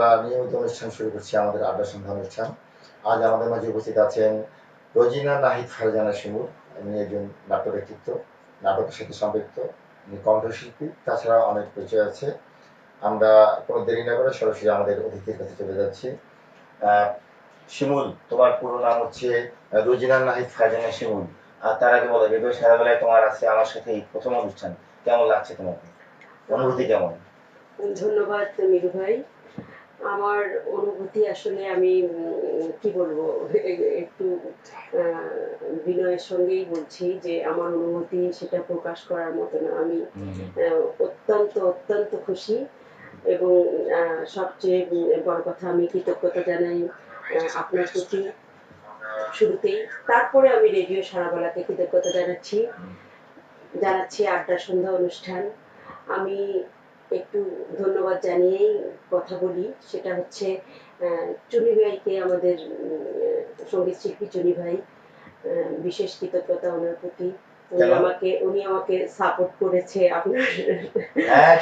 আমরা নিয়মিত অনুষ্ঠান শুরু করছি আমাদের আড্ডা সন্ধ্যা অনুষ্ঠান। আজ আমাদের মাঝে উপস্থিত আছেন রোজিনা নাহিদ ফারজানা শিমুর। উনি একজন নাট্য ব্যক্তিত্ব, নাটকের সাথে সম্পৃক্ত। উনি কণ্ঠশিল্পী, তাছাড়া অনেক পরিচয় আছে। আমরা কোনো দেরি না করে সরাসরি আমাদের অতিথির কাছে চলে যাচ্ছি। শিমুল, তোমার পুরো নাম হচ্ছে রোজিনা নাহিদ ফারজানা শিমুল। আর তার আগে বলো রেডিও সারাবেলায় তোমার আছে, আমার সাথে এই প্রথম অনুষ্ঠান। কেমন লাগছে তোমাকে? অনুভূতি কেমন? ধন্যবাদ, মিরু ভাই। আমার অনুভূতি আসলে আমি কি বলব একটু বিনয়ের সঙ্গেই বলছি যে আমার অনুভূতি সেটা প্রকাশ করার মতো না। আমি অত্যন্ত অত্যন্ত খুশি এবং সবচেয়ে বড় কথা আমি কৃতজ্ঞতা জানাই আপনার প্রতি শুরুতেই। তারপরে আমি রেডিও সারাবেলাকে কৃতজ্ঞতা জানাচ্ছি। জানাচ্ছি আড্ডা সন্ধ্যা অনুষ্ঠান। আমি একটু ধন্যবাদ জানিয়েই কথা বলি। সেটা হচ্ছে চুনি ভাইকে আমাদের সংগীত শিল্পী চুনি ভাই বিশেষ কৃতজ্ঞতা ওনার প্রতি। উনি আমাকে উনি আমাকে সাপোর্ট করেছে আপনার হ্যাঁ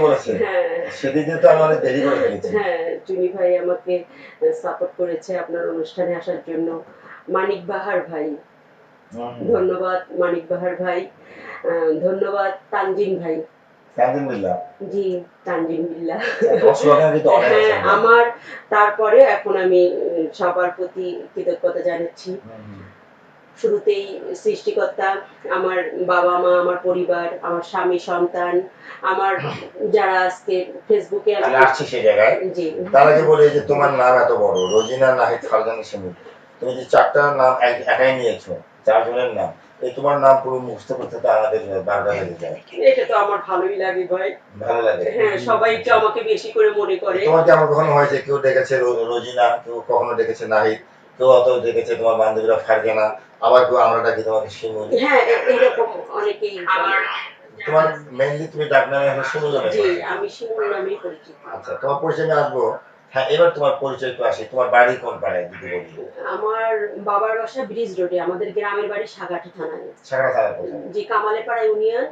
বলেছে। হ্যাঁ। তো আমি দেরি করে হ্যাঁ চুনি ভাই আমাকে সাপোর্ট করেছে আপনার অনুষ্ঠানে আসার জন্য। মানিক বাহার ভাই। ধন্যবাদ মানিক বাহার ভাই। ধন্যবাদ তানজিন ভাই। জি হ্যাঁ আছে। আমার তারপরে এখন আমি সবার প্রতি কৃতজ্ঞতা জানাচ্ছি। শুরুতেই সৃষ্টিকর্তা আমার বাবা মা আমার পরিবার আমার স্বামী সন্তান আমার যারা আজকে ফেসবুকে আমি আসছি সেই জায়গায়। জি। তার আগে বলি যে তোমার নাম এত বড় রোজিনা নাহিদ ফারজানা তুমি যে চারটা নাম একাই নিয়েছো চারজনের নাম এই তোমার নাম পুরো মুখস্থ করতে তো আমাদের বারবার লেগে যায়। এটা তো আমার ভালোই লাগে ভাই। ভালো লাগে? হ্যাঁ সবাই একটু আমাকে বেশি করে মনে করে। তোমার কি আমার কখনো হয়েছে কেউ ডেকেছে রোজিনা কেউ কখনো ডেকেছে নাহিদ কেউ অত ডেকেছে তোমার বান্ধবীরা ফারজানা আবার কেউ আমরা ডাকি তোমাকে শিমুল হ্যাঁ এরকম অনেকেই তোমার মেইনলি তুমি ডাক নামে এখন শিমুল নামে জি আমি শিমুল নামেই পরিচিত। আচ্ছা তোমার পরিচয় আসব হ্যাঁ এবার তোমার পরিচয় তো আসে তোমার বাড়ি কোন পাড়ায় যদি বলি। আমার বাবার বাসা ব্রিজ রোডে আমাদের গ্রামের বাড়ি সাগাটি থানায়। সাগাটি থানায় কোথায় জি কামালেপাড়া ইউনিয়ন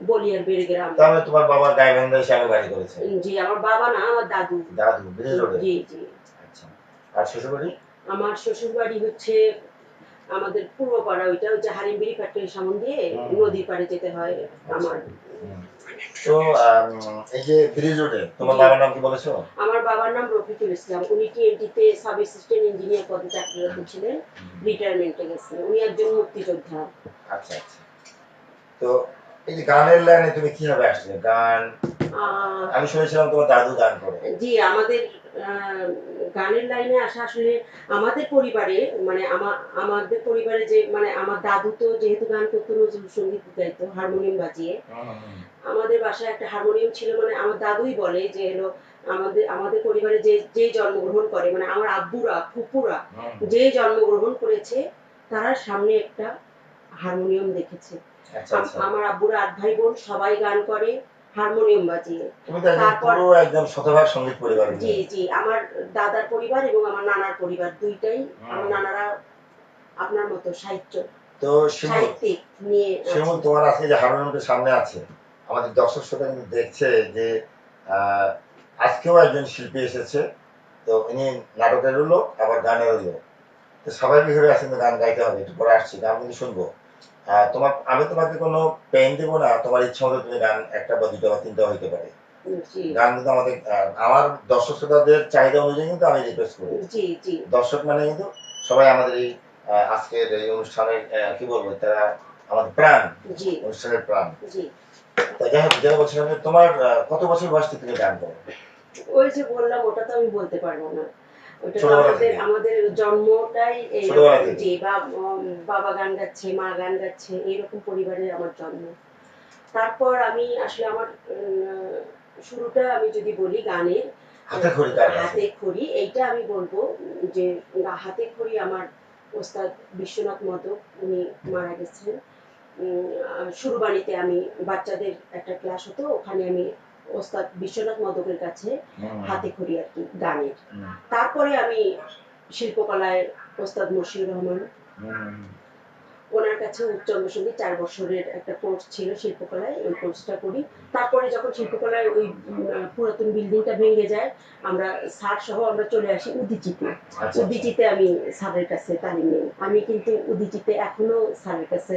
বলিয়ার বেড়ে গ্রাম। তাহলে তোমার বাবার গায়বন্ধ হিসাবে বাড়ি করেছে? জি আমার বাবা না আমার দাদু। দাদু ব্রিজ রোডে? জি জি। আচ্ছা। আর শ্বশুর বাড়ি আমার শ্বশুর বাড়ি হচ্ছে আমাদের পূর্ব পাড়া ওইটা হচ্ছে হারিমবিড়ি ফ্যাক্টরির সামন দিয়ে। নদীর পাড়ে যেতে হয় আমার। তো এই যে ব্রিজ রোডে তোমার বাবার নাম কি বলেছ? আমার বাবার নাম রফিকুল ইসলাম। উনি টিএনটিতে সাব অ্যাসিস্ট্যান্ট ইঞ্জিনিয়ার পদে চাকরিরত ছিলেন রিটায়ারমেন্টে গেছেন উনি একজন মুক্তিযোদ্ধা। আচ্ছা আচ্ছা। তো এই যে গানের লাইনে তুমি কীভাবে আসলে? গান আমি শুনেছিলাম তোমার দাদু গান করে। জি আমাদের গানের লাইনে আসা আসলে আমাদের পরিবারে মানে আমা- আমাদের পরিবারে যে মানে আমার দাদু তো যেহেতু গান করতো নজরুল সংগীত গাইতো হারমোনিয়াম বাজিয়ে। আমাদের বাসায় একটা হারমোনিয়াম ছিল মানে আমার দাদুই বলে যে হলো আমাদের আমাদের পরিবারে যে যে জন্মগ্রহণ করে মানে আমার আব্বুরা ফুপুরা যে জন্মগ্রহণ করেছে তারা সামনে একটা হারমোনিয়াম দেখেছে। আচ্ছা আচ্ছা। আমার আব্বুরা আট ভাই বোন সবাই গান করে। হারমোনিয়াম বাজিয়ে। পুরো একদম শতভাগ সংগীত পরিবার জি জি আমার দাদার পরিবার এবং আমার নানার পরিবার দুইটাই আমার নানারা আপনার মতো সাহিত্য তো সাহিত্যিক নিয়ে আছে। শিমুল তোমার আজকে যে হারমোনিয়ামটা সামনে আছে আমাদের দর্শক শ্রোতা কিন্তু দেখছে যে আহ, আজকেও একজন শিল্পী এসেছে তো ইনি নাটকেরও লোক আবার গানেরও লোক তো স্বাভাবিকভাবে আসলে গান গাইতে হবে একটু পরে আসছি গান কিন্তু শুনব। তোমার আমি তোমাকে কোনো পেন দেবো না তোমার ইচ্ছা মতো তুমি গান একটা বা দুটো বা তিনটা হইতে পারে। গান কিন্তু আমাদের আমার দর্শক শ্রোতাদের চাহিদা অনুযায়ী কিন্তু আমি রিকোয়েস্ট করি। দর্শক মানে কিন্তু সবাই আমাদের এই আজকের এই অনুষ্ঠানের কি বলব তারা আমাদের প্রাণ অনুষ্ঠানের প্রাণ। জি। তা যাই হোক যেটা বলছিলাম তোমার কত বছর বয়স থেকে তুমি গান করো? ওই যে বললাম ওটা তো আমি বলতে পারব না। আমাদের আমাদের জন্মটাই উম, বাবা গান গাচ্ছে মা গান গাচ্ছে এইরকম পরিবারে আমার জন্ম। তারপর আমি আসলে আমার শুরুটা আমি যদি বলি গানের হাতে খড়ি এইটা আমি বলব যে হাতে খড়ি আমার ওস্তাদ বিশ্বনাথ মদক উনি মারা গেছেন। উম, আহ, শুরুবাড়িতে আমি বাচ্চাদের একটা ক্লাস হতো ওখানে আমি ওস্তাদ বিশ্বনাথ মদকের কাছে হাতে খড়ি আর কি গানের। তারপরে আমি শিল্পকলায় ওস্তাদ মশিউর রহমান। ওনার কাছে উচ্চাঙ্গ সংগীত চার বছরের একটা কোর্স ছিল শিল্পকলায় ওই কোর্সটা করি। তারপরে যখন শিল্পকলায় ওই পুরাতন বিল্ডিংটা ভেঙে যায় আমরা স্যার সহ আমরা চলে আসি উদিচিতে। আচ্ছা উদিচিতে আমি স্যারের কাছে তালিম নিই। আমি কিন্তু উদিচিতে এখনও স্যারের কাছে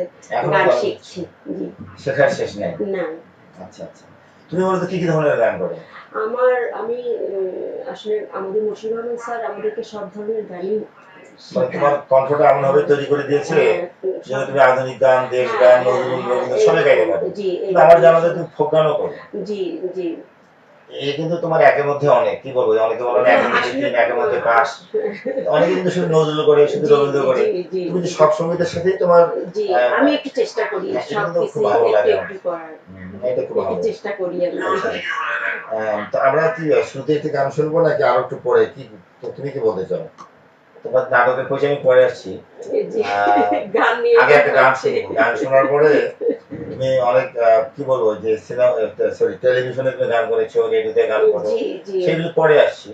গান শিখছি। জি। শেখার শেষ নেই? না। আচ্ছা আচ্ছা। তুমি বলতে কি কি ধরনের গান করো? আমার আমি আসলে আমাদের রহমান স্যার আমাদেরকে সব ধরনের গানই তোমার কণ্ঠটা এমন ভাবে তৈরি করে দিয়েছে যেন যে তুমি আধুনিক গান দেশ গান নজরুল রবীন্দ্র সবাই গাইতে পারো। আমার জানা যায় তুমি ফোক গানও করো। জি জি। কিন্তু তোমার একের মধ্যে অনেক কি বলব অনেকে বলো একের মধ্যে তিন একের মধ্যে পাঁচ। অনেকে কিন্তু শুধু নজরুল করে শুধু রবীন্দ্র করে। তুমি কিন্তু সব সঙ্গীতের সাথেই তোমার আমি একটু চেষ্টা করি হ্যাঁ, সব কিছু খুব ভালো একটু লাগে। করার। এটা খুব ভালো। চেষ্টা করি আহ, তো আমরা কি শ্রুতি একটি গান শুনব নাকি আরও একটু পরে? কি তুমি কি বলতে চাও? তোমার নাটকের পয়সা আমি পরে আসছি। আগে একটা গান শুনব গান শোনার পরে তুমি অনেক কি বলব যে সিনেমা সরি টেলিভিশনে তুমি গান করেছ রেডিওতে গান করো সেগুলো পরে আসছি।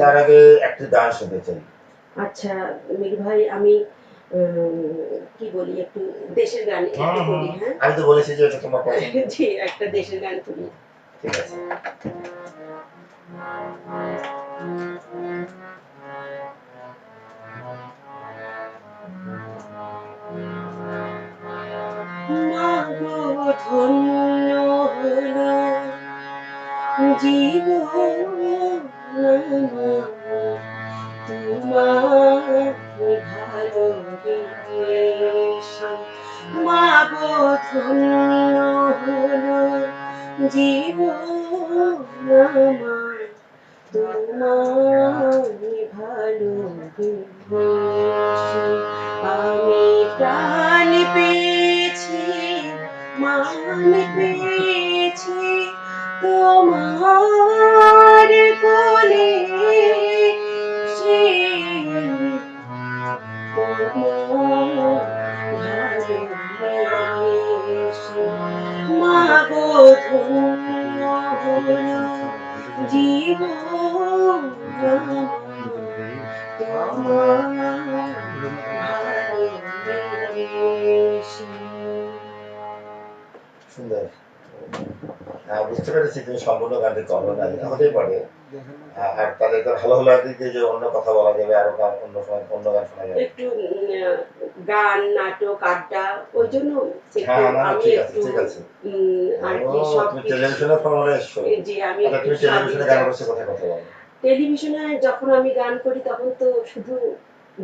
তার আগে একটা গান শুনতে চাই। আচ্ছা মির ভাই আমি কি বলি একটু দেশের গান একটু করি হ্যাঁ। আমি তো বলেছি যে এটা তোমার পছন্দ। জি একটা দেশের গান করি ঠিক আছে। ধন্য হলো জীবন তোমাকে ভালোবেসে মাগো ধন্য হলো জীবন তোমাকে ভালোবেসে আমি প্রাণ পেয়েছি। মান পেয়েছি তোমার বুঝতে পেরেছি তুমি সম্পূর্ণ গানটি হতেই পারে। আর তাদের তো ভালো দিক যে অন্য কথা বলা যাবে আরও গান অন্য সময় অন্য গান শোনা যাবে। একটু গান নাটক আড্ডা ওই জন্য হ্যাঁ আমি একটু আর কি সব টেলিভিশনে ফর্মে এসছো। জি আমি তুমি টেলিভিশনে গান করছ কোথায় কথা বলো। টেলিভিশনে যখন আমি গান করি তখন তো শুধু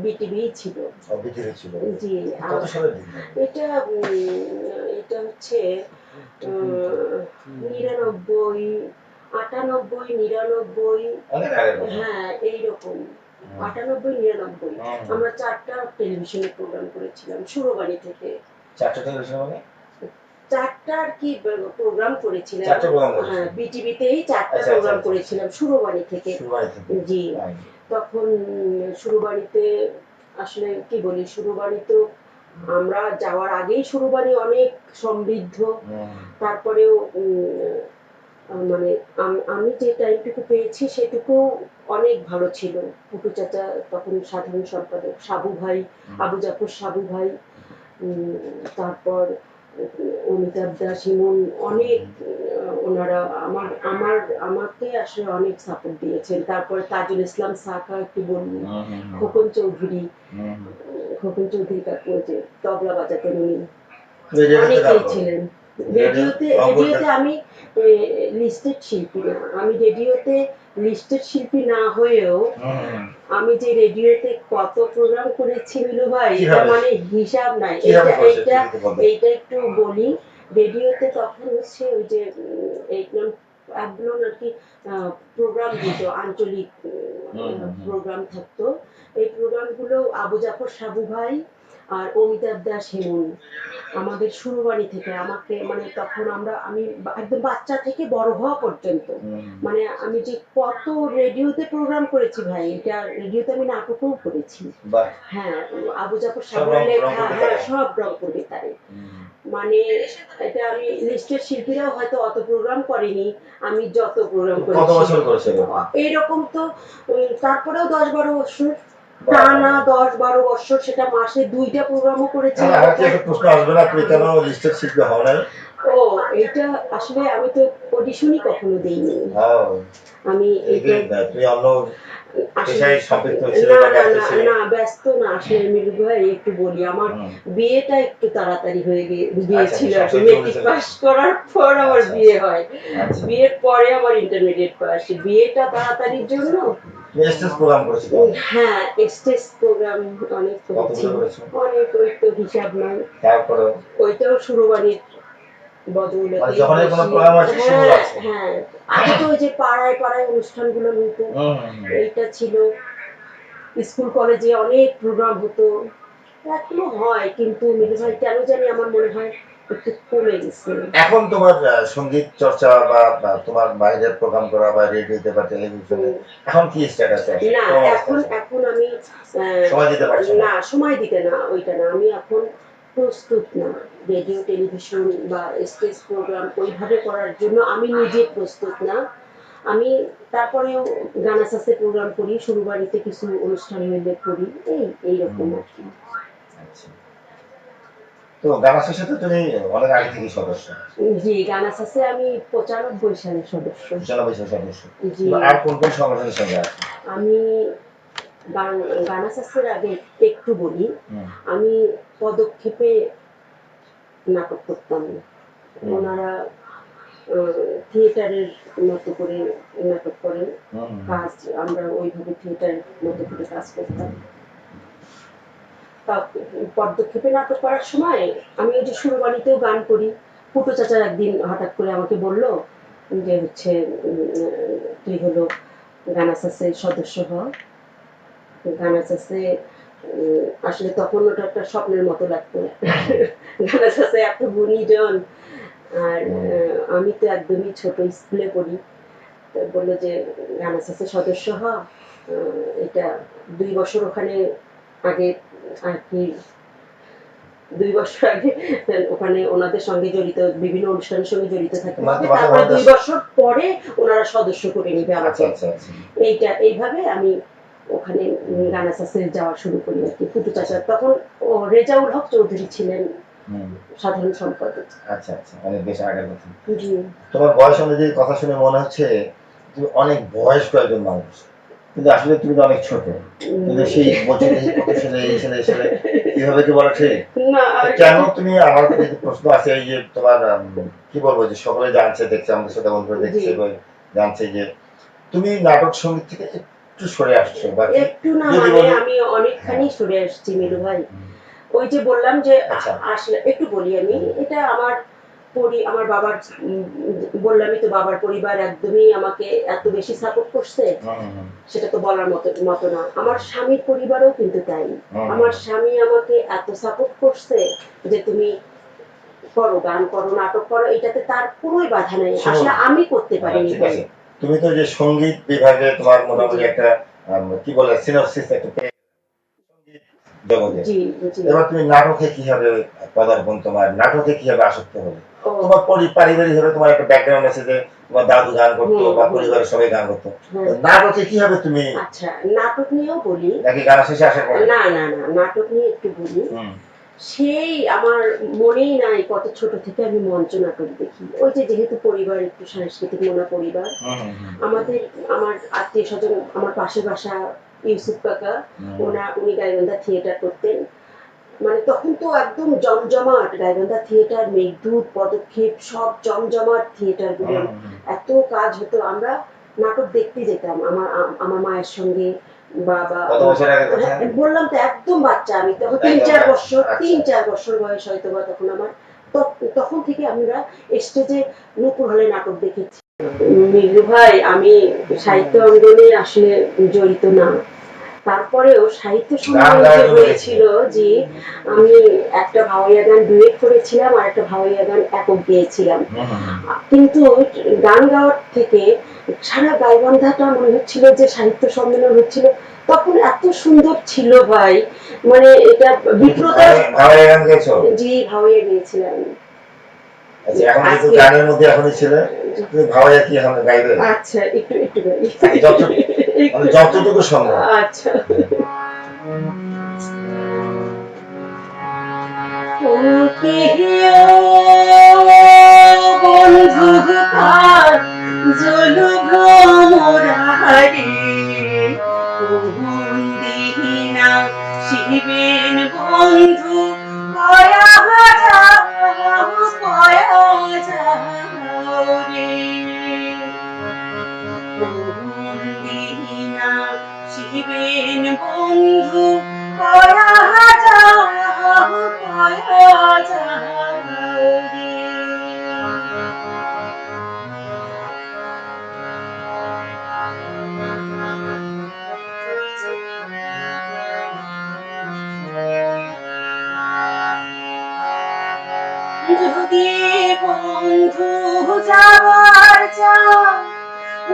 বিটিভি ছিল। বিটিভি ছিল। জি এটা এটা হচ্ছে উম, নিরানব্বই আটানব্বই নিরানব্বই হ্যাঁ এইরকম। আটানব্বই নিরানব্বই। আমরা চারটা টেলিভিশনে প্রোগ্রাম করেছিলাম সুরবাড়ি থেকে। চারটা টেলিভিশন মানে? চারটা আর কি প্রোগ্রাম করেছিলাম? হ্যাঁ বিটিভিতেই চারটা আচ্ছা, প্রোগ্রাম আচ্ছা, করেছিলাম সুরবাড়ি থেকে। জি। তখন উম, সুরবাড়িতে আসলে কি বলি সুরবাড়ি তো আমরা যাওয়ার আগেই সুরবাড়ি অনেক সমৃদ্ধ। হুম। তারপরেও মানে আমি যে টাইমটুকু পেয়েছি সেটুকু অনেক ভালো ছিল। পুটু চাচা তখন সাধারণ সম্পাদক সাবু ভাই আবু জাফর সাবু ভাই উম, তারপর অমিতাভ দাস অনেক ওনারা আমার আমার আমাকে আসলে অনেক সাপোর্ট দিয়েছেন তারপরে তাজুল ইসলাম সাকা একটু হুম। খোকন চৌধুরী। খোকন চৌধুরী কাকু যে তবলা বাজাতেন উনি অনেকেই ছিলেন রেডিও- রেডিওতে রেডিওতে আমি লিস্টেড শিল্পী না আমি রেডিওতে লিস্টেড শিল্পী না হয়েও হুম। আমি যে রেডিওতে কত প্রোগ্রাম করেছি মিলু ভাই এটা মানে হিসাব নাই এইটা করেছ? এইটা একটু বলো। রেডিওতে তখন হচ্ছে ওই যে এই একদম আর কি প্রোগ্রাম দিত আঞ্চলিক। প্রোগ্রাম থাকতো এই প্রোগ্রামগুলো আবু জাফর সাবু ভাই আর অমিতাভ দাস হেমন আমাদের শুরুবাড়ি থেকে আমাকে মানে তখন আমরা আমি একদম বাচ্চা থেকে বড় হওয়া পর্যন্ত। মানে আমি যে কত রেডিওতে প্রোগ্রাম করেছি ভাই এটা রেডিওতে আমি নাটকও করেছি। হ্যাঁ আবু জাফর সব সাবুর রং- লেখা হ্যাঁ সব রংপুর হুম। মানে এটা আমি লিস্টের শিল্পীরাও হয়তো অত প্রোগ্রাম করেনি আমি যত প্রোগ্রাম করেছি। এরকম? তো তারপরেও দশ বারো বছর টানা দশ বারো বছর সেটা মাসে দুইটা প্রোগ্রামও করেছি। হ্যাঁ, প্রশ্ন আসবে না কেন শিল্পী নাই? ও এটা আসলে আমি তো অডিশনই কখনো দেইনি। হ্যাঁ, আমি না ব্যস্ত না আসলে মিলু ভাই একটু বলি। আমার বিয়েটা একটু তাড়াতাড়ি হয়ে আচ্ছা, ছিল আচ্ছা, মেট্রিক পাস করার পর আমার আচ্ছা, বিয়ে হয়। আচ্ছা। বিয়ের পরে আমার ইন্টারমিডিয়েট পাস বিয়েটা তাড়াতাড়ির জন্য স্টেজ প্রোগ্রাম করেছিলে। হ্যাঁ স্টেজ প্রোগ্রাম অনেক করেছি অনেক ওই তো হিসাব নাই। তারপরে ওইটাও মানে হ্যাঁ হ্যাঁ। আগে তো ওই যে পাড়ায় পাড়ায় অনুষ্ঠানগুলো হতো। এইটা ছিল। স্কুল কলেজে অনেক প্রোগ্রাম হতো। এখনও হয় কিন্তু মিলু ভাই কেন জানি আমার মনে হয় এখন তোমার সংগীত চর্চা বা তোমার বাইরের প্রোগ্রাম করা বা রেডিওতে বা টেলিভিশনে এখন কি স্ট্যাটাস আছে? না এখন এখন আমি সময় দিতে পারছ না? না সময় দিতে না ওইটা না। আমি এখন প্রস্তুত না রেডিও টেলিভিশন বা স্টেজ প্রোগ্রাম ওইভাবে করার জন্য আমি নিজে প্রস্তুত না। আমি তারপরেও গানা সাসে প্রোগ্রাম করি শুরু বাড়িতে কিছু অনুষ্ঠান হইলে করি এই এইরকম আর কি। আচ্ছা। তো তুমি অনেক আগে থেকে সদস্য। জি আমি পঁচানব্বই সালের সদস্য। পঁচানব্বই সাল সদস্য। আর কোন কোন সংগঠনের সঙ্গে আছে? আমি গান- গানা সাসের আগে একটু বলি। আমি পদক্ষেপে নাটক করতাম। ওনারা থিয়েটারের মতো করে নাটক করেন। কাজ আমরা ওইভাবে থিয়েটারের মতো করে কাজ করতাম। পদক্ষেপে নাটক করার সময় আমি ওই যে সুরবাণীতেও গান করি। ফুটো চাচার একদিন হঠাৎ করে আমাকে বলল যে হচ্ছে তুই হলো গানাসাসের সদস্য হ। গানাসাসে আসলে তখন ওটা একটা স্বপ্নের মতো লাগতো। গানাসাসে এত গুণীজন। আর আমি তো একদমই ছোট স্কুলে পড়ি। বলল যে গানাসাসের সদস্য হ। এটা দুই বছর ওখানে আগে দুই বছর আগে ওখানে ওনাদের সঙ্গে জড়িত বিভিন্ন অনুষ্ঠানের সঙ্গে জড়িত থাকতে মানে তারপরে দুই বছর পরে ওনারা সদস্য করে নিবে আচ্ছা আমাকে। আচ্ছা আচ্ছা। এইটা এইভাবে আমি ওখানে গানা সাসে যাওয়া শুরু করি আর কি ফুটু চাচা। তখন রেজাউল হক চৌধুরী ছিলেন সাধারণ সম্পাদক। আচ্ছা আচ্ছা অনেক বেশ আগের কথা। তোমার বয়স অনুযায়ী কথা শুনে মনে হচ্ছে তুমি অনেক বয়স্ক একজন মানুষ। কিন্তু আসলে তুমি তো অনেক ছোট। কিন্তু সেই বছর কত ছেলে এই ছেলে ছেলে এইভাবে কি বলা ঠিক? কেন তুমি আমার প্রশ্ন আছে এই যে তোমার কি বলব যে সকলে জানছে দেখছে আমাদের সাথে বন্ধুরা দেখছে জানছে যে তুমি নাটক সংগীত থেকে একটু সরে আসছো বা একটু না মানে আমি অনেকখানি সরে আসছি মিলু ভাই। ওই যে বললাম যে আচ্ছা। আসলে একটু বলি আমি এটা আমার পরি আমার বাবার বললামই তো বাবার পরিবার একদমই আমাকে এত বেশি সাপোর্ট করছে হুম, হুম, হুম। সেটা তো বলার মতো মতো না। আমার স্বামীর পরিবারও কিন্তু তাই। আমার স্বামী আমাকে এত সাপোর্ট করছে যে তুমি করো গান করো নাটক করো এটাতে তার কোনোই বাধা নেই। আসলে আমি করতে পারি ঠিক আছে। তুমি তো যে সংগীত বিভাগে তোমার মোটামুটি একটা কি বলে সিনপসিস একটা জগতে। জি জি। এবার তুমি নাটকে কীভাবে পদার্পণ তোমার নাটকে কীভাবে আসক্ত হবে তোমার পারিবারিক ভাবে তোমার একটা ব্যাকগ্রাউন্ড আছে যে তোমার দাদু গান করতো বা পরিবারের সবাই গান করতো। নাটকে কীভাবে তুমি? আচ্ছা নাটক নিয়েও বলি। নাকি গান শেষে আসার পরে? না না না নাটক নিয়ে একটু বলি। সেই আমার মনেই নাই কত ছোট থেকে আমি মঞ্চ নাটক দেখি। ওই যে যেহেতু পরিবার একটু সাংস্কৃতিক মনা পরিবার। আমাদের আমার আত্মীয় স্বজন আমার পাশে বাসা ইউসুফ কাকা। ওনা উনি গাইবান্ধা থিয়েটার করতেন। মানে তখন তো একদম জমজমাট গাইবান্ধা থিয়েটার মেঘদূত পদক্ষেপ সব জমজমাট থিয়েটারগুলো। এত কাজ হতো। আমরা নাটক দেখতে যেতাম আমার আমার মায়ের সঙ্গে বাবা? হ্যাঁ, বললাম তো একদম বাচ্চা আমি। তখন তিন চার বছর আচ্ছা। তিন চার বছর বয়স হয়তো বা তখন আমার। তখন থেকে আমরা স্টেজে নূপুর হলে নাটক দেখেছি। মিলু ভাই আমি সাহিত্য অঙ্গনে আসলে জড়িত না। তারপরেও সাহিত্য সম্মেলন হয়েছিল যে আমি একটা ভাওয়াইয়া গান ডুয়েট করেছিলাম আর একটা ভাওয়াইয়া গান একক গেয়েছিলাম। কিন্তু গান গাওয়ার থেকে সারা গাইবান্ধাটা মনে হচ্ছিল যে সাহিত্য সম্মেলন হচ্ছিল তখন এত সুন্দর ছিল ভাই মানে এটা গেছো জি ভাওয়াইয়া গিয়েছিলাম। আচ্ছা এখন যেহেতু গানের মধ্যে এখনই ছিল? তুমি ভাবাইয়া কি এখন গাইবে? আচ্ছা একটু একটু গাই। মানে যতটুকু সম্ভব। আচ্ছা। বন্ধু জলু দিহিনা যদি বন্ধু যাবার চাও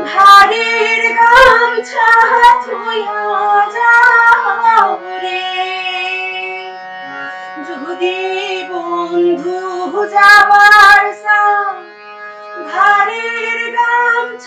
ঘাড়ের গামছা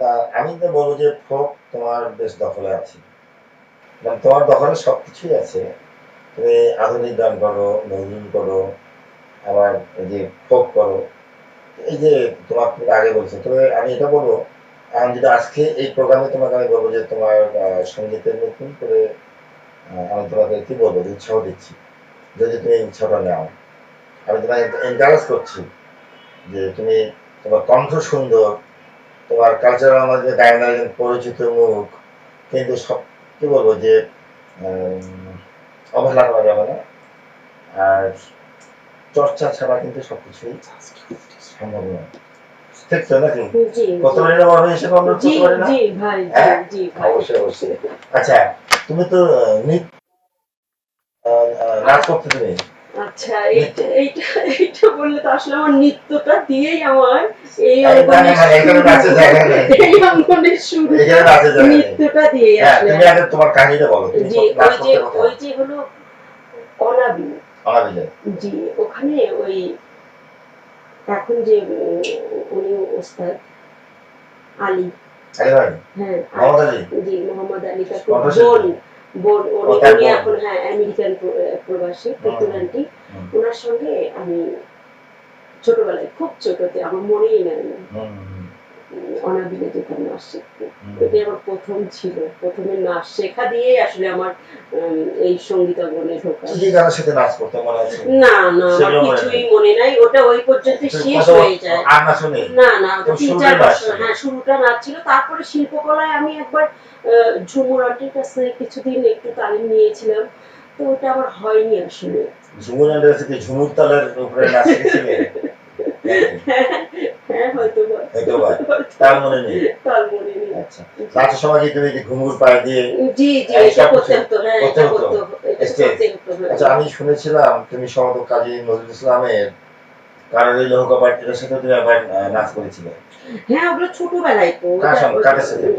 তা আমি তো বলব যে ফোক তোমার বেশ দখলে আছে। মানে তোমার দখলে সব কিছুই আছে। তুমি আধুনিক গান করো নজরুল করো, আবার এই যে ফোক করো। এই যে তোমার তুমি আগে বলছো তবে আমি এটা বলব, আমি যদি আজকে এই প্রোগ্রামে তোমাকে আমি বলব যে তোমার সঙ্গীতের নতুন করে আমি তোমাকে কি বলব উৎসাহ দিচ্ছি, যদি তুমি উৎসাহটা নাও। আমি তোমাকে এনকারেজ করছি যে তুমি তোমার কণ্ঠ সুন্দর তোমার কালচারাল আমাদের একজন পরিচিত মুখ কিন্তু সব কি বলব যে অবহেলা করা যাবে না। আর চর্চা ছাড়া কিন্তু সবকিছুই সম্ভব নয়। আচ্ছা তুমি তো নাচ করতে তুমি? আচ্ছা এইটা এইটা এইটা বললে তো আসলে আমার নৃত্যটা দিয়েই আমার এই অঙ্গনের। শুরু-। নৃত্যটা হ্যাঁ আসলে। তোমার কাহিনীটা বলো জি ওই যে ওই যে হলো অনাবি জি ওখানে ওই এখন যে উনি ওস্তাদ আলী। হ্যাঁ জি মোহাম্মদ আলী বোন। ও, উনি। এখন হ্যাঁ আমেরিকান প্র- প্রবাসী পুতুল আন্টি। ওনার সঙ্গে আমি ছোটবেলায় খুব ছোটতে আমার মনেই নাই। হুম, হুম, অনাবিলে যেতাম নাচ শিখতে। এটাই আমার প্রথম ছিল প্রথমে নাচ শেখা দিয়েই আসলে আমার এই সঙ্গীতাঙ্গনে ঢোকা। সাথে নাচ করতে মনে আছে? না না আমার কিছুই মনে নাই। ওটা ওই পর্যন্ত শেষ হয়ে যায়। আর নাচো নেই। না না তিন চার বছর হ্যাঁ শুরুটা নাচ ছিল। তারপরে শিল্পকলায় আমি একবার ঝুমুর আন্টির কাছে কিছুদিন একটু তালিম নিয়েছিলাম। তো ওটা আমার হয়নি আসলে। ঝুমুর আন্ডার কাছে ঝুমুর তালের উপরে নাচ শিখেছিলে হ্যাঁ হয়তো বা। হয়তো বা। তার মনে নেই? আচ্ছা। সময় কি তুমি কি ঘুঙুর পায়ে দিয়ে জি জি এটা করতে হতো হ্যাঁ এটা করতে হতো হ্যাঁ। আচ্ছা আমি শুনেছিলাম তুমি সম্ভবত কাজী নজরুল ইসলামের কারণ এই সাথে তুমি আহ, নাচ করেছিলে। হ্যাঁ ওগুলো ছোটবেলায় তো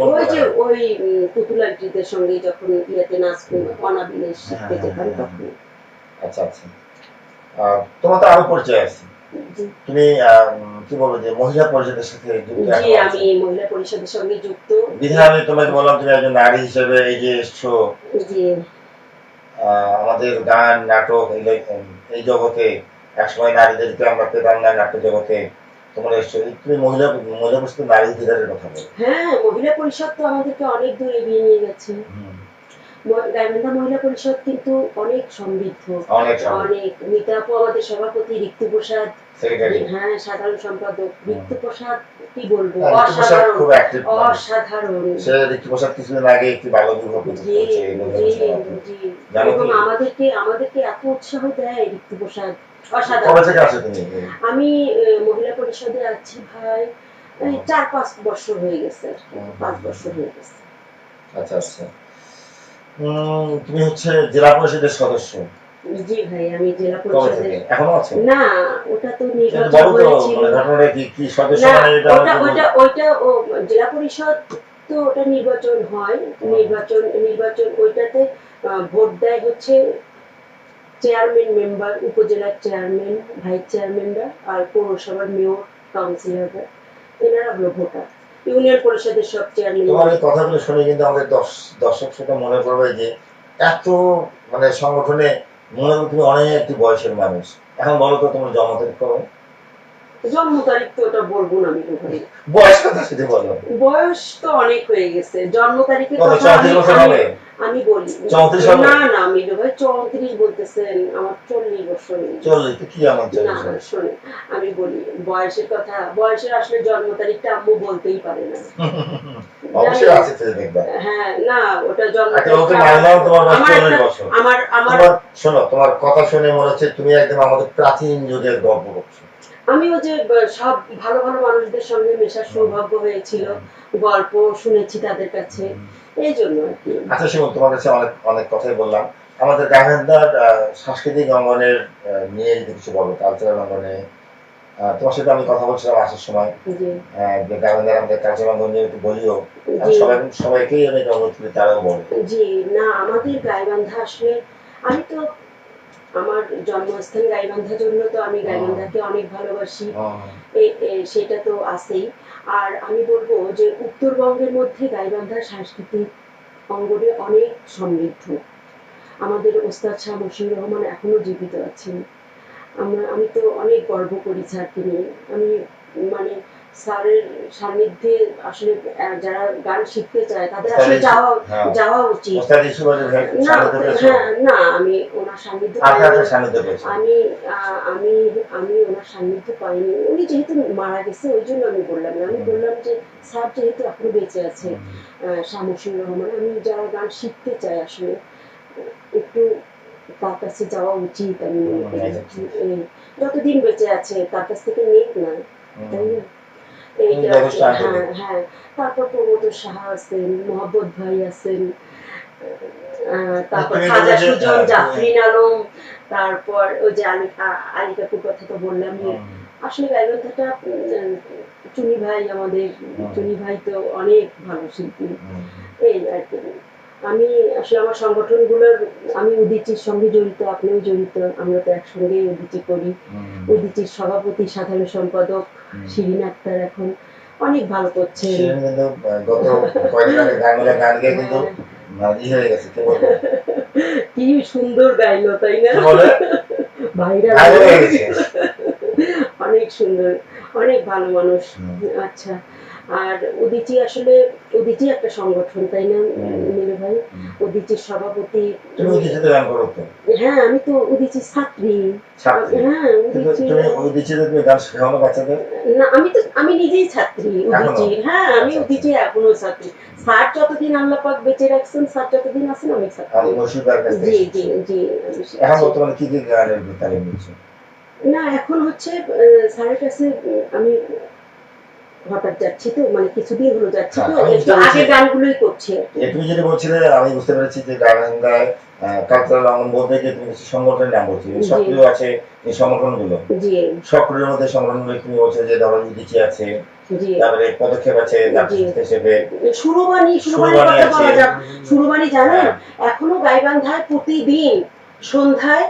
ওই যে ওই উম, পুতুল আন্টিদের সঙ্গে যখন ইয়েতে নাচ অনাবিলে শিখতে হ্যাঁ, যেতাম হ্যাঁ, তখন। আচ্ছা আচ্ছা। তোমার তো আরও পরিচয় আছে। তুমি কি বলব যে মহিলা পরিষদের সাথে জি। আমি মহিলা পরিষদের সঙ্গে যুক্ত। আমি তোমাকে বললাম তুমি একজন নারী হিসেবে এই যে এসছো। জি। আমাদের গান নাটক এই- এই জগতে একসময় নারীদেরকে আমরা পেতাম না নাট্য জগতে। তোমরা এসছো। তুমি মহিলা মহিলা পরিষদের নারী অধিকারের কথা বলো। হ্যাঁ মহিলা পরিষদ তো আমাদেরকে অনেক দূর এগিয়ে নিয়ে গেছে। গাইবান্ধা মহিলা পরিষদ কিন্তু অনেক সমৃদ্ধ। অনেক সময় অনেক মিতা আমাদের সভাপতি ঋক্তু প্রসাদ। হ্যাঁ সাধারণ সম্পাদক ঋক্তু প্রসাদ কি বলব? ঋতু প্রসাদ অসাধারণ। প্রসাদ কিছুদিন আগে একটি এবং আমাদেরকে আমাদেরকে এত উৎসাহ দেয় ঋক্তু প্রসাদ। অসাধারণ। আমি মহিলা পরিষদে আছি ভাই চার পাঁচ বছর হয়ে গেছে আর কি। পাঁচ বছর হয়ে গেছে। আচ্ছা আচ্ছা। তুমি হচ্ছে জেলা পরিষদের সদস্য। জি ভাই আমি জেলা পরিষদের এখনও আছে? না ওটা তো নির্বাচন হয়েছিল কি কি সদস্য না ওটা ওটা জেলা পরিষদ তো ওটা নির্বাচন হয়। নির্বাচন নির্বাচন ওইটাতে ভোট দেয় হচ্ছে চেয়ারম্যান মেম্বার উপজেলার চেয়ারম্যান ভাইস চেয়ারম্যানরা আর পৌরসভার মেয়র কাউন্সিলররা। এনারা হলো ভোটার। ইউনিয়ন পরিষদের সব চেয়ারম্যান তোমার এই কথাগুলো শুনে কিন্তু আমাদের দশ- দর্শক শ্রোতা মনে করবে যে এত মানে সংগঠনে মনে করো তুমি অনেক একটি বয়সের মানুষ। এখন বলো তো তোমার জন্ম তারিখ কবে? জন্ম তারিখ তো ওটা বলব না আমি বয়স কথা সেটা বলো। বয়স তো অনেক হয়ে গেছে। জন্ম তারিখের কথা আমি আমি- আমি বলি না না ভাই চৌত্রিশ বলতেছেন আমার চল্লিশ বছর চল্লিশ কি আমার না শোনে আমি বলি বয়সের কথা বয়সের আসলে জন্ম তারিখটা আম্মু বলতেই পারে না। হ্যাঁ না ওটা জন্ম আমার আমার আমার শোনো তোমার কথা শুনে মনে হচ্ছে তুমি একদম আমাদের প্রাচীন যুগের গল্প করছ। আমিও যে সব ভালো ভালো মানুষদের সঙ্গে মেশার সৌভাগ্য হয়েছিল গল্প শুনেছি তাদের কাছে। এই জন্য আচ্ছা শিবন তোমার কাছে অনেক অনেক কথাই বললাম। আমাদের গাইবান্ধার সাংস্কৃতিক অঙ্গনের নিয়ে যদি কিছু বলো কালচারাল অঙ্গনে তোমার সাথে আমি কথা বলছিলাম আসার সময়। জি। যে গাইবান্ধার আমাদের কালচারাল অঙ্গন নিয়ে একটু বলিও। সবাই সবাইকেই অনেক তারাও বলে। জি না আমাদের গাইবান্ধা আসলে আমি তো আমার জন্মস্থান গাইবান্ধার জন্য তো আমি গাইবান্ধাকে অনেক ভালোবাসি। সেটা তো আছেই। আর আমি বলব যে উত্তরবঙ্গের মধ্যে গাইবান্ধার সাংস্কৃতিক অঙ্গনে অনেক সমৃদ্ধ। আমাদের ওস্তাদ শাহ মশিউর রহমান এখনও জীবিত আছেন। আমরা, আমি তো অনেক গর্ব করি স্যারকে নিয়ে। আমি মানে স্যারের সান্নিধ্যে আসলে যারা গান শিখতে চায় তাদের আসলে যাওয়া হ্যাঁ। যাওয়া উচিত। না? হ্যাঁ না আমি ওনার সান্নিধ্য আমি আমি আমি ওনার সান্নিধ্য পাইনি। উনি যেহেতু মারা গেছে ওই জন্য আমি বললাম না। আমি বললাম যে স্যার যেহেতু এখনও বেঁচে আছে শামসুর রহমান আমি যারা গান শিখতে চাই আসলে একটু তার কাছে যাওয়া উচিত। আমি মনে করি যতদিন বেঁচে আছে তার কাছ থেকে নেই না। তাই না? হ্যাঁ হ্যাঁ। তারপর প্রমোদ সাহা আছেন মোহাম্মদ ভাই আছেন তারপর খাজা সুজন জাফরিন আলম তারপর ওই যে আলী আলী কাপুর কথা তো বললাম আসলে গাইবান্ধাটা চুনি ভাই আমাদের চুনি ভাই তো অনেক ভালো শিল্পী। এই আর কি। আমি আসলে আমার সংগঠনগুলোর আমি উদিচির সঙ্গে জড়িত আপনিও জড়িত আমরা তো একসঙ্গেই উদিচি করি। উদিচির সভাপতি সাধারণ সম্পাদক শিরিন আক্তার এখন অনেক ভালো ই হয়ে। কি সুন্দর গাইলো তাই না? ভাইরা ভাইরাল অনেক সুন্দর অনেক ভালো মানুষ। আচ্ছা। আর উদিচি আসলে উদিচি একটা সংগঠন তাই না। নীলু ভাই। উদিচির সভাপতি। হ্যাঁ আমি তো উদিচি ছাত্রী। হ্যাঁ না আমি তো আমি নিজেই ছাত্রী এখনও? হ্যাঁ আমি আচ্ছা, উদিচি এখনও ছাত্রী। স্যার যতদিন আল্লাহ পাক বেঁচে রাখছেন স্যার যতদিন আছেন আমি ছাত্রী। জি জি। জি এখন বর্তমানে কি কি গানের তালিম নিচ্ছ না এখন হচ্ছে স্যারের কাছে আমি হঠাৎ যাচ্ছি তো মানে কিছুদিন হলো যাচ্ছি তো হ্যাঁ, একটু আগে গানগুলোই করছি। আর কি। এ তুমি যেটা বলছিলে আমি বুঝতে পেরেছি যে গায়গান্ধায় কালচারাল অঙ্গন বলতে গিয়ে তুমি কিছু সংগঠনের নাম বলছি সক্রিয় আছে এই সংগঠনগুলো? সক্রিয়ের মধ্যে সংগঠনগুলো তুমি বলছো যে ধরো ইডিচি আছে তারপরে পদক্ষেপ আছে জাতীয় জি। সংস্থা হিসেবে সুরবাণী সুরবাণীর কথা বলা যাক। সুরবাণী জানেন হ্যাঁ। এখনও গাইবান্ধায় প্রতিদিন সন্ধ্যায়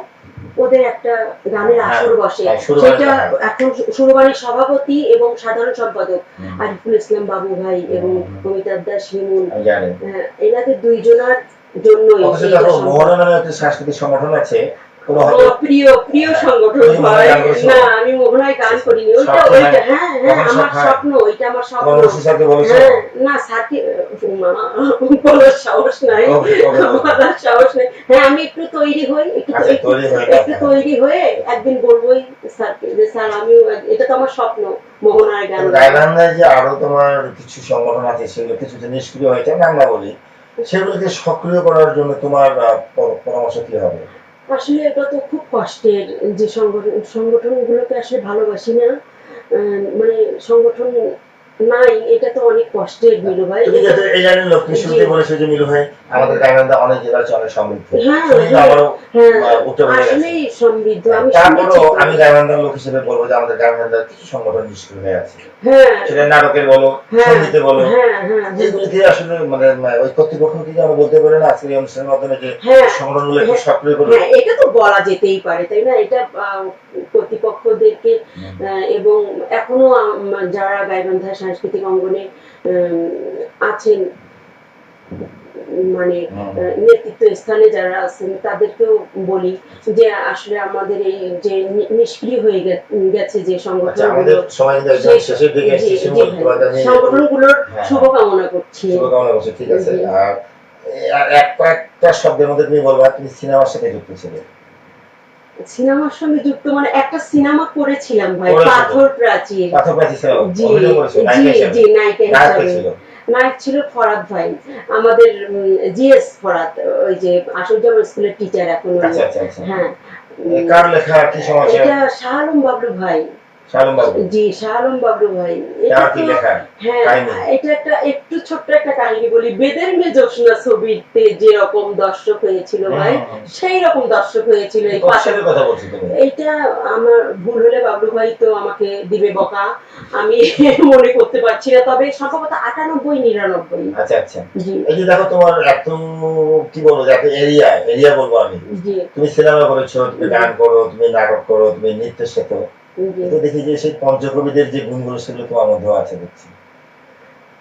ওদের একটা গানের হ্যাঁ, আসর বসে। হ্যাঁ, সেটা। এখন সুরবাণীর সভাপতি এবং সাধারণ সম্পাদক আরিফুল ইসলাম বাবু ভাই এবং। অমিতাভ দাস হিমুন। হ্যাঁ, এনাদের দুইজনার জন্যই সাংস্কৃতিক সংগঠন আছে প্রিয় প্রিয় সংগঠন তুমি মোহনায় ভাই। গান করেছ? না আমি মোহনায় গান করিনি ওইটা ওইটা হ্যাঁ হ্যাঁ আমার স্বপ্ন ওইটা আমার স্বপ্ন। তোমার রশি স্যারকে বলেছ। না স্যারকে বলার সাহস নাই। ওকে, ওকে, ওকে। বলার সাহস নাই। হ্যাঁ আমি একটু তৈরি হই একটু একটু- তৈরি হয়ে একটু তৈরি একদিন বলবোই স্যারকে যে স্যার আমিও এটা তো আমার স্বপ্ন মোহনায় গান। গাইবান্ধায় যে আরও তোমার কিছু সংগঠন আছে সেগুলো কিছু যে নিষ্ক্রিয় হয়েছে আমি আমরা বলি। সেগুলোকে সক্রিয় করার জন্য তোমার পরামর্শ কি হবে? আসলে এটা তো খুব কষ্টের যে সংগঠন সংগঠনগুলোকে আসলে ভালোবাসি না। মানে সংগঠন নাই এটা তো অনেক কষ্টের মিলু ভাই। তুমি যেহেতু এই লাইনের লোক তুমি শুরুতে বলেছ যে মিলু ভাই আমাদের গাইবান্ধা অনেক অনেক সমৃদ্ধ। হ্যাঁ, হ্যাঁ, হ্যাঁ। সমৃদ্ধ আমি শুনেছি আমি গাইবান্ধার লোক হিসেবে বলব যে আমাদের গাইবান্ধার কিছু সংগঠন নিষ্ক্রিয় হয়ে আছে? হ্যাঁ। সেটা নাটকের বলো হ্যাঁ। সঙ্গীতে বলো। হ্যাঁ হ্যাঁ হ্যাঁ। যেগুলিকে আসলে মানে ওই কর্তৃপক্ষকে কি আমরা বলতে পারি না? আজকের এই অনুষ্ঠানের মাধ্যমে যে হ্যাঁ। সংগঠনগুলো একটু সক্রিয় করবে? হ্যাঁ এটা তো বলা যেতেই পারে তাই না? এটা আহ, কর্তৃপক্ষদেরকে আহ, এবং এখনও যারা গাইবান্ধা সাংস্কৃতিক অঙ্গনে আছেন মানে নেতৃত্ব স্থানে যারা আছেন তাদেরকেও বলি যে আসলে আমাদের এই যে নিষ্ক্রিয় হয়ে গেছে যে আচ্ছা সংগঠনগুলো। তোমাকে আমি সংগঠনগুলোর হ্যাঁ। শুভকামনা করছি শুভকামনা করছি ঠিক আছে আর আর এক কয়েকটা শব্দের মধ্যে তুমি বলবা তুমি সিনেমার সাথে যুক্ত ছিলে সিনেমার সঙ্গে যুক্ত মানে একটা সিনেমা করেছিলাম ভাই পাথর প্রাচীর। জি জি নায়িকা নায়িকা হিসাবে। ছিল নায়ক ছিল ফরাদ ভাই আমাদের জিএস ফরাদ ওই যে আসরজামান স্কুলের টিচার এখন। আচ্ছা আচ্ছা আচ্ছা। হ্যাঁ। এটা শাহ আলম বাবলু ভাই। জি বাবলু ভাই। এটা হ্যাঁ এটা একটা একটু ছোট্ট একটা কাহিনী বলি। বেদের ছবিতে যেরকম দর্শক হয়েছিল ভাই সেই রকম দর্শক হয়েছিল এইটা আমার ভুল হলে বাবলু ভাই তো আমাকে দিবে বকা। আমি মনে করতে পারছি না তবে সম্ভবত আটানব্বই নিরানব্বই। আচ্ছা আচ্ছা। এই যে দেখো তোমার এত কি বলব যে এত এরিয়া এরিয়া বলব আমি। তুমি সিনেমা করেছ তুমি গান করো তুমি নাটক করো তুমি নৃত্য শেখো কিন্তু দেখি যে সেই পঞ্চকবিদের যে গুণগুলো সেগুলো তোমার মধ্যেও আছে দেখছি।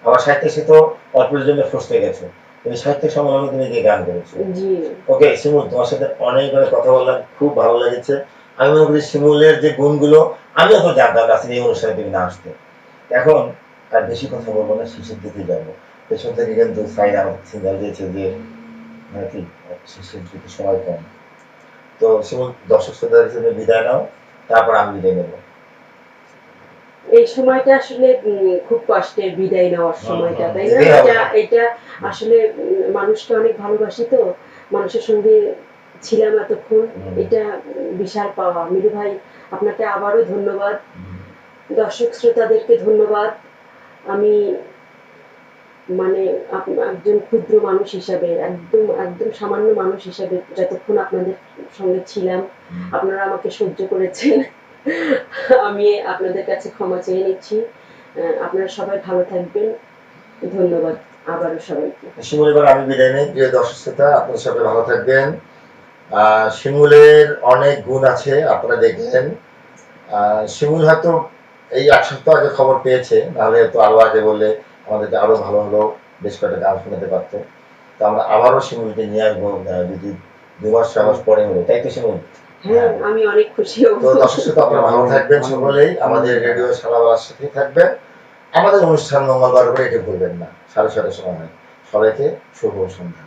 আবার সাহিত্য সে তো অল্পের জন্য ফসতে গেছো। তুমি সাহিত্য সম্মেলনে তুমি গিয়ে গান করেছ। ওকে শিমুল তোমার সাথে অনেক অনেক কথা বললাম খুব ভালো লেগেছে। আমি মনে করি শিমুলের যে গুণগুলো আমিও তো জানতাম না এই অনুষ্ঠানে তুমি না আসতে। এখন আর বেশি কথা বলব না শেষের দিকে যাব। পেছন থেকে কিন্তু আমাকে সিগন্যাল দিয়েছে যে মানে কি শেষের দিকে সময় কম। তো শিমুল দর্শক শ্রোতাদের জন্য বিদায় নাও। তারপর আমি বিদায় নেব। এই সময়টা আসলে খুব কষ্টের বিদায় নেওয়ার সময়টা তাই না? এটা এটা আসলে মানুষকে অনেক ভালোবাসি তো। মানুষের সঙ্গে ছিলাম এতক্ষণ। এটা বিশাল পাওয়া। মিলু ভাই আপনাকে আবারও ধন্যবাদ। দর্শক শ্রোতাদেরকে ধন্যবাদ। আমি মানে একজন ক্ষুদ্র মানুষ হিসাবে একদম একদম সামান্য মানুষ হিসাবে যতক্ষণ আপনাদের সঙ্গে ছিলাম আপনারা আমাকে সহ্য করেছেন আমি আপনাদের কাছে ক্ষমা চেয়ে নিচ্ছি। আপনারা সবাই ভালো থাকবেন। ধন্যবাদ আবারও সবাইকে। শিমুল এবার আমি বিদায় নেই। প্রিয় দর্শক শ্রোতা আপনার সবাই ভালো থাকবেন। শিমুলের অনেক গুণ আছে আপনারা দেখলেন। শিমুল হয়তো এই এক সপ্তাহ আগে খবর পেয়েছে নাহলে তো আরও আগে বললে আমাদেরকে আরও ভালো ভালো বেশ কয়েকটা গান শোনাতে পারতো। তো আমরা আবারও শিমুলকে নিয়ে আসব যদি দু মাস ছয় মাস পরে হলো তাই তো শিমুল হ্যাঁ আমি অনেক খুশি তো দর্শক শ্রোতা আপনারা ভালো থাকবেন সকলেই আমাদের রেডিও সারাবার সাথে থাকবেন। আমাদের অনুষ্ঠান মঙ্গলবার করে এটি ভুলবেন না সাড়ে ছটার সময়। হয় সবাইকে শুভ সন্ধ্যা।